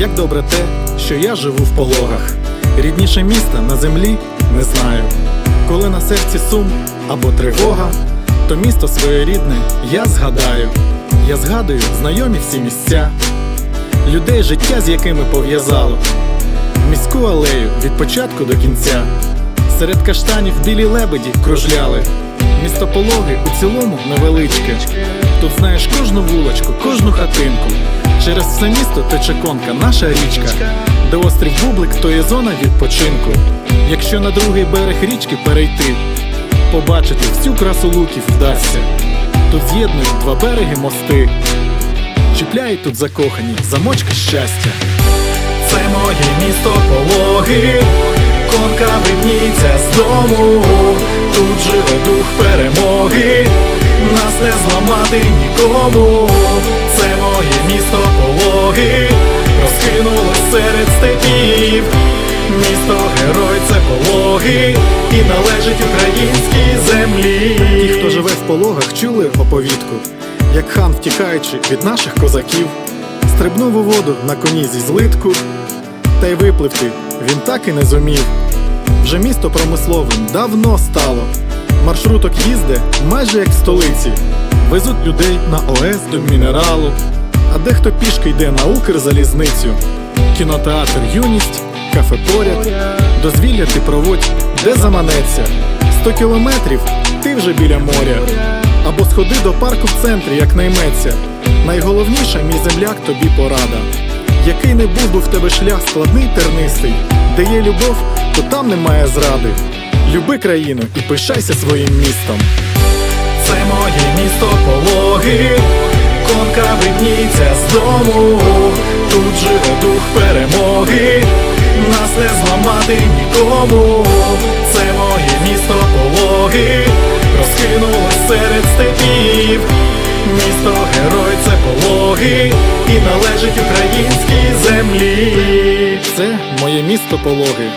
Як добре те, що я живу в пологах. Рідніше міста на землі не знаю. Коли на серці сум або тривога, то місто своєрідне я згадаю. Я згадую знайомі всі місця, людей життя, з якими пов'язало. Міську алею від початку до кінця. Серед каштанів білі лебеді кружляли. Місто пологи у цілому невеличке. Тут знаєш кожну вулочку, кожну хатинку. Все місто тече конка, наша річка, де острів Бублик, то є зона відпочинку. Якщо на другий берег річки перейти, побачити всю красу луків вдасться. Тут з'єднують два береги мости, чіпляють тут закохані замочки щастя. Це моє місто пологи, конка видніться з дому, тут живе дух перемоги, нас не зламати нікому. Моє розкинулось серед степів. Місто герой це пологи і належить українській землі. Ті, хто живе в пологах, чули оповідку, як хан, втікаючи від наших козаків, стрибнув у воду на коні зі злитку, та й випливти він так і не зумів. Вже місто промисловим давно стало. Маршруток їзде майже як в столиці. Везуть людей на ОС до мінералу, а дехто пішки йде на Укрзалізницю. Кінотеатр Юність, кафе поряд, дозвілля ти проводь, де заманеться. Сто кілометрів ти вже біля моря. Або сходи до парку в центрі, як найметься. Найголовніше, мій земляк, тобі порада. Який не був би в тебе шлях складний тернистий, де є любов, то там немає зради. Люби країну і пишайся своїм містом. Це моє місто пологи, конка видніться з дому, тут живе дух перемоги, нас не зламати нікому. Це моє місто пологи, розкинулось серед степів. Місто герой це пологи і належить українській землі. Це моє місто пологи.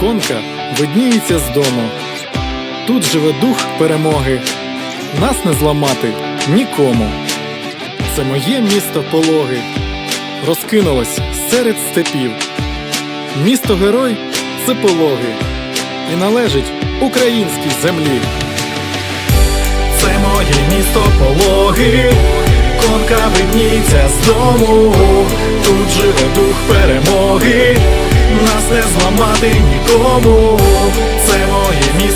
Конка видніється з дому. Тут живе дух перемоги. Нас не зламати нікому. Це моє місто пологи. Розкинулось серед степів. Місто герой це пологи. І належить українській землі. Це моє місто пологи, конка видніться з дому, тут живе дух перемоги, нас не зламати нікому. Це моє місто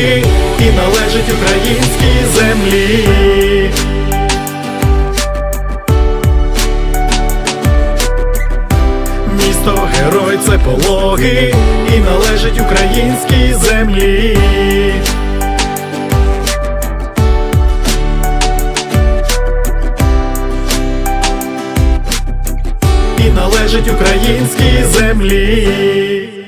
і належить українській землі. Місто герой це пологи і належить українській землі. І належить українській землі.